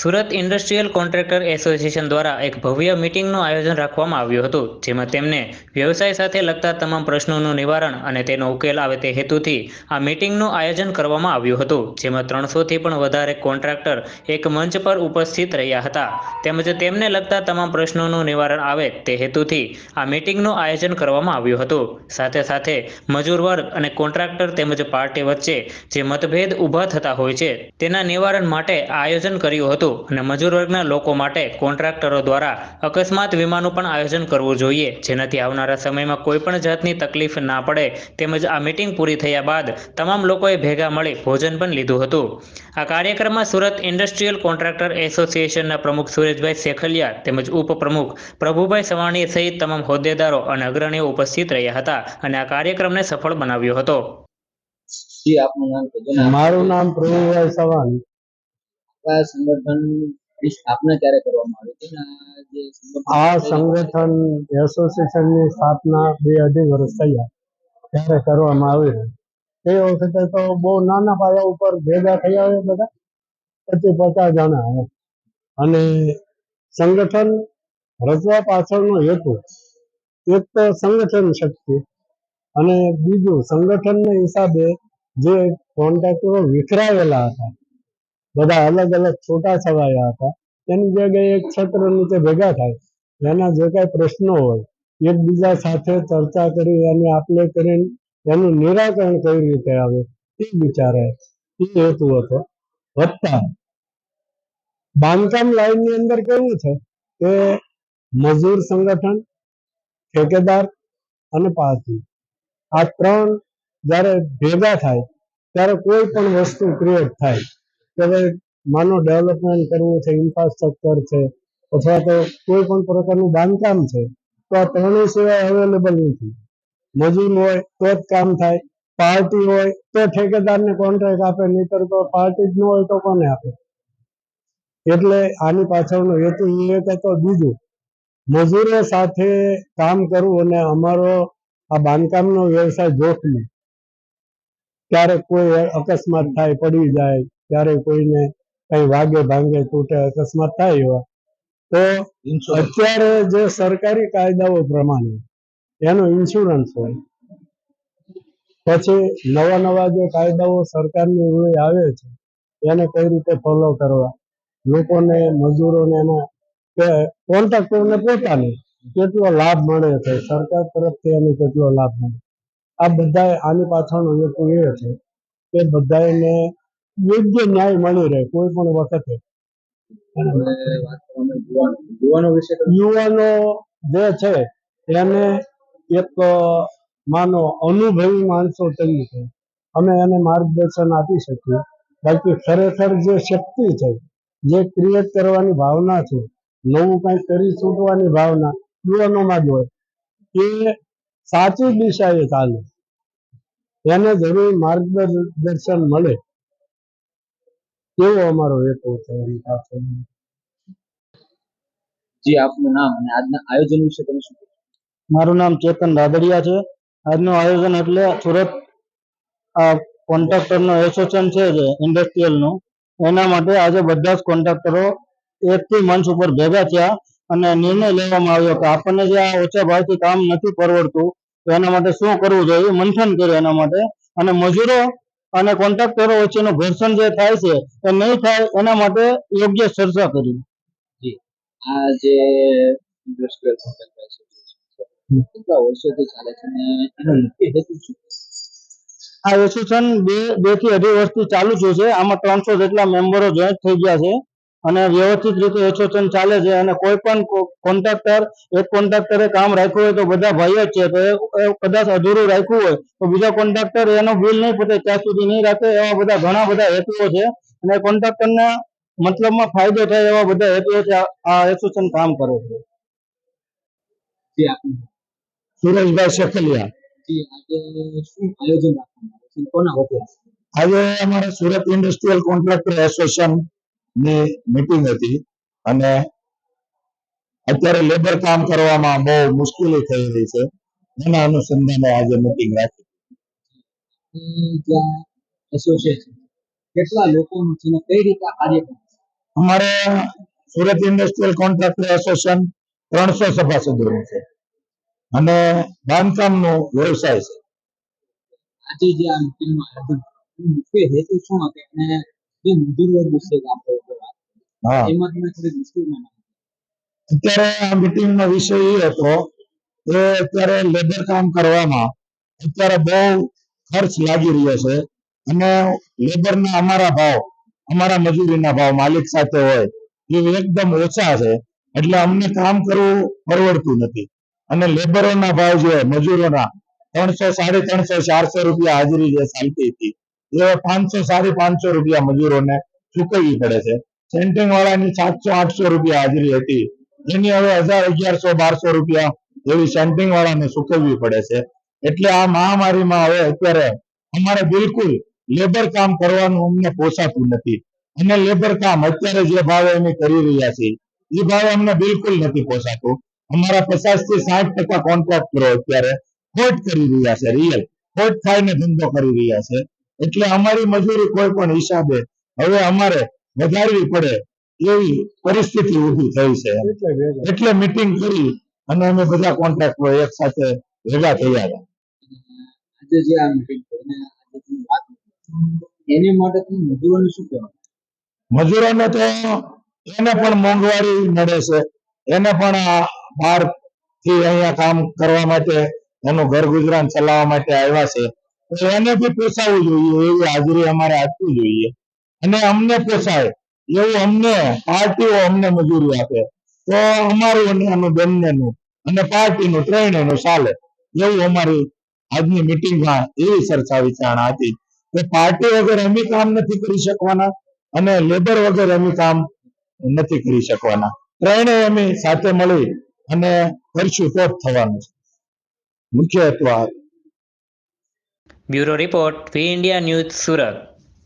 Surat industrial contractor association દ્વારા એક ભવ્ય મિટિંગનું આયોજન રાખવામાં આવ્યું હતું, જેમાં તેમને વ્યવસાય સાથે લગતા તમામ પ્રશ્નોનું નિવારણ અને તેનો ઉકેલ આવે તે હેતુથી આ મિટિંગનું આયોજન કરવામાં આવ્યું હતું, જેમાં ત્રણસોથી પણ વધારે કોન્ટ્રાક્ટર એક મંચ પર ઉપસ્થિત રહ્યા હતા. તેમજ તેમને લગતા તમામ પ્રશ્નોનું નિવારણ આવે તે હેતુથી આ મિટિંગનું આયોજન કરવામાં આવ્યું હતું. સાથે સાથે મજૂર વર્ગ અને કોન્ટ્રાક્ટર તેમજ પાર્ટી વચ્ચે જે મતભેદ ઊભા થતા હોય છે, તેના નિવારણ માટે આયોજન કર્યું હતું. અને મજૂર વર્ગના લોકો માટે કોન્ટ્રાક્ટરો દ્વારા અકસ્માત વીમાનું પણ આયોજન કરવું જોઈએ. જેનાથી આવનારા સમયમાં કોઈ પણ જાતની તકલીફ ના પડે તેમજ આ મિટિંગ પૂરી થયા બાદ તમામ લોકોએ ભેગા મળી ભોજન પણ લીધું હતું. આ કાર્યક્રમમાં સુરત ઇન્ડસ્ટ્રીયલ કોન્ટ્રાક્ટર એસોસિએશનના પ્રમુખ સુરેશભાઈ શેખલિયા તેમજ ઉપપ્રમુખ પ્રભુભાઈ સવાણી સહિત તમામ હોદ્દેદારો અને અગ્રણીઓ ઉપસ્થિત રહ્યા હતા અને આ કાર્યક્રમને સફળ બનાવ્યો હતો. જી આપનું નામ મારું નામ પ્રભુભાઈ સવાણી. આપણા સંગઠનની સ્થાપના ક્યારે કરવામાં આવી હતી આ સંગઠન આ એસોસિએશનની સ્થાપના બે અઢી વર્ષ થયા ત્યારે કરવામાં આવી તે વખતે તો બહુ નાના પાયા ઉપર ભેગા થયા હોય બધા પચીસ પચાસ જણા. અને સંગઠન રચવા પાછળનો હેતુ, એક તો સંગઠન શક્તિ અને બીજું સંગઠનના હિસાબે જે કોન્ટ્રાક્ટરો વિખરાયેલા હતા બધા અલગ અલગ છૂટા છવાયા હતા. એની જગ્યાએ એક છત્ર નીચે ભેગા થાય. એના જે કાંઈ પ્રશ્નો હોય, એકબીજા સાથે ચર્ચા કરી એની આપલે કરીને એનું નિરાકરણ કઈ રીતે આવે એ વિચારે એ હેતુ હતો. વત્તા, બાંધકામ લાઈનની અંદર કેવું છે કે મજૂર સંગઠન, ઠેકેદાર અને પાર્ટી આ ત્રણ જ્યારે ભેગા થાય, ત્યારે કોઈ પણ વસ્તુ ક્રિએટ થાય. કે ભાઈ માનો ડેવલપમેન્ટ કરવું છે ઇન્ફ્રાસ્ટ્રક્ચર છે, અથવા તો કોઈ પણ પ્રકારનું બાંધકામ છે, તો આ ત્રણેય સેવા અવેલેબલ નથી. મજૂર હોય તો જ કામ થાય, પાર્ટી હોય તો ઠેકેદારને કોન્ટ્રાક્ટ આપે, નહીતર તો પાર્ટી જ ન હોય તો કોને આપે? એટલે આની પાછળનો હેતુ એ હતો બીજું, મજૂરો સાથે કામ કરવું અને અમારો આ બાંધકામનો વ્યવસાય જોખમી. ક્યારેક કોઈ અકસ્માત થાય, પડી જાય ક્યારેક કોઈને કઈ વાગે ભાંગે તૂટે અકસ્માત થાય એવા તો અત્યારે જે સરકારી કાયદાઓ પ્રમાણે એનો ઇન્સ્યોરન્સ હોય પછી નવા નવા જે કાયદાઓ સરકારની રૂએ આવે છે એને કઈ રીતે ફોલો કરવા? લોકોને મજૂરોને એના કોન્ટ્રાક્ટરને પોતાને કેટલો લાભ મળે છે? સરકાર તરફથી એને કેટલો લાભ મળે? આ બધા આની પાછળનો હેતુ એ છે કે બધાને યોગ્ય ન્યાય મળી રહે કોઈ પણ વખતે. યુવાનો જે છે એને એક માનો અનુભવી માણસો તરીકે અમે એને માર્ગદર્શન આપી શકીએ. બાકી ખરેખર જે શક્તિ છે જે ક્રિએટ કરવાની ભાવના છે નવું કંઈક કરી છૂટવાની ભાવના યુવાનોમાં જ હોય એ સાચી દિશાએ ચાલે. એને જરૂર માર્ગદર્શન મળે. એવો અમારો હેતુ છે એની જી આપનું નામ અને આજના આયોજન વિશે તમે શું મારું નામ ચેતન રાદડિયા છે. આજનું આયોજન એટલે સુરત આ કોન્ટ્રાક્ટરનો એસોસિએશન છે જે ઇન્ડસ્ટ્રીયલનું. એના માટે આજે બધા જ કોન્ટ્રાક્ટરો એકથી મંચ ઉપર ભેગા થયા અને નિર્ણય લેવામાં આવ્યો કે આપણને જે આ ઓછા ભાવથી કામ નથી પરવડતું તો એના માટે શું કરવું જોઈએ મંથન કર્યું એના માટે. અને મજૂરો અને કોન્ટ્રાક્ટરો વચ્ચેનું ઘર્ષણ જે થાય છે એ નહીં થાય એના માટે યોગ્ય ચર્ચા કરી. આ જે ઇન્ડસ્ટ્રીયલ એસોસિએશન કેટલા વર્ષોથી ચાલે છે અને એનો મુખ્ય હેતુ શું? આ એસોસિએશન બે બેથી અઢી વર્ષથી ચાલુ થયું છે. આમાં ત્રણસો જેટલા મેમ્બરો જોઈન્ટ થઈ ગયા છે. અને વ્યવસ્થિત રીતે એસોસિએશન ચાલે છે અને કોઈ પણ કોન્ટ્રાક્ટર એક કોન્ટ્રાક્ટરે કામ રાખ્યું હોય તો બધા ભાઈઓ જ છે. તો એ કદાચ અધૂરું રાખ્યું હોય તો બીજા કોન્ટ્રાક્ટર એનું બિલ નહીં પતે ત્યાં સુધી નહીં રાખે એવા બધા ઘણા બધા હેતુઓ છે. અને કોન્ટ્રાક્ટરને મતલબમાં ફાયદો થાય એવા બધા હેતુઓ છે. આ એસોસિએશન કામ કરે છે. જી આપનું સુરેશભાઈ શેખલિયા. આજે અમારે સુરત ઇન્ડસ્ટ્રીયલ કોન્ટ્રાક્ટર એસોસિએશન ની મીટિંગ હતી અને અત્યારે લેબર કામ કરવામાં બહુ મુશ્કેલી થઈ રહી છે. એના અનુસંધાને આજે મીટિંગ રાખી. એસોસિએશન કેટલા લોકોનું છે કઈ રીતે આ કાર્ય કરે છે? અમારે સુરત ઇન્ડસ્ટ્રીયલ કોન્ટ્રાક્ટર એસોસિએશન ત્રણસો સભાસદોનું છે. અને બાંધકામનો વ્યવસાય છે. આજે જે આ મુખ્ય હેતુ શું હતો અને જે મજૂર વર્ગ વિશે વાત અત્યારે આ મિટિંગનો વિષય એ હતો કે અત્યારે લેબર કામ કરવામાં અત્યારે બહુ ખર્ચ લાગી રહ્યો છે અને લેબરના અમારા ભાવ અમારા મજૂરીના ભાવ માલિક સાથે હોય એ એકદમ ઓછા છે એટલે અમને કામ કરવું પરવડતું નથી. અને લેબરોના ભાવ જે મજૂરોના ત્રણસો સાડી ત્રણસો ચારસો રૂપિયા હાજરી જે ચાલતી હતી એ પાંચસો સાડી પાંચસો રૂપિયા મજૂરોને ચૂકવવી પડે છે. સેન્ટિંગ વાળાની સાતસો, આઠસો રૂપિયા હાજરી હતી. એની હવે હજાર, અગિયારસો, બારસો રૂપિયા એવી સેન્ટિંગ વાળાને ચૂકવવી પડે છે. એટલે આ મહામારીમાં હવે અત્યારે અમારે બિલકુલ લેબર કામ કરવાનું અમને પોસાતું નથી. અને લેબર કામ અત્યારે જે ભાવે અમે કરી રહ્યા છીએ, એ ભાવે અમને બિલકુલ નથી પોસાતું. અમારા પચાસથી સાઠ ટકા કોન્ટ્રાક્ટરો અત્યારે. ખોટ કરી રહ્યા છે રિયલ ખોટ ખાઈને ધંધો કરી રહ્યા છે. એટલે અમારી મજૂરી કોઈ પણ હિસાબે હવે અમારે વધારવી પડે એવી પરિસ્થિતિ ઊભી થઈ છે. એટલે. મીટિંગ કરી અને અમે બધા કોન્ટ્રાક્ટરો એક સાથે ભેગા થયા હતા. આજે જે આ મિટિંગ કરીને આજે તમે વાત કરી, એની માટે મજૂરોને શું કહેવા? મજૂરોને તો એને પણ મોંઘવારી મળે છે. એને પણ આ બહારથી અહીંયા કામ કરવા માટે એનું ઘર ગુજરાન ચલાવવા માટે આવ્યા છે. એને બી પોસાવવું જોઈએ એવી હાજરી અમારે આપવી જોઈએ. અને અમને પોસાય. એવું અમને પાર્ટીઓ અમને મજૂરી આપે. તો અમારું અને બંનેનું અને પાર્ટીનું ત્રણેયનું ચાલે. એવું અમારી આજની મિટિંગમાં એવી ચર્ચા વિચારણા હતી કે પાર્ટી વગર અમે કામ નથી કરી શકવાના અને લેબર વગર અમે કામ નથી કરી શકવાના. ત્રણેય અમે સાથે મળી અને કરશું તો થવાનું છે. મુખ્ય હેતુ આ bureau report India news Surat.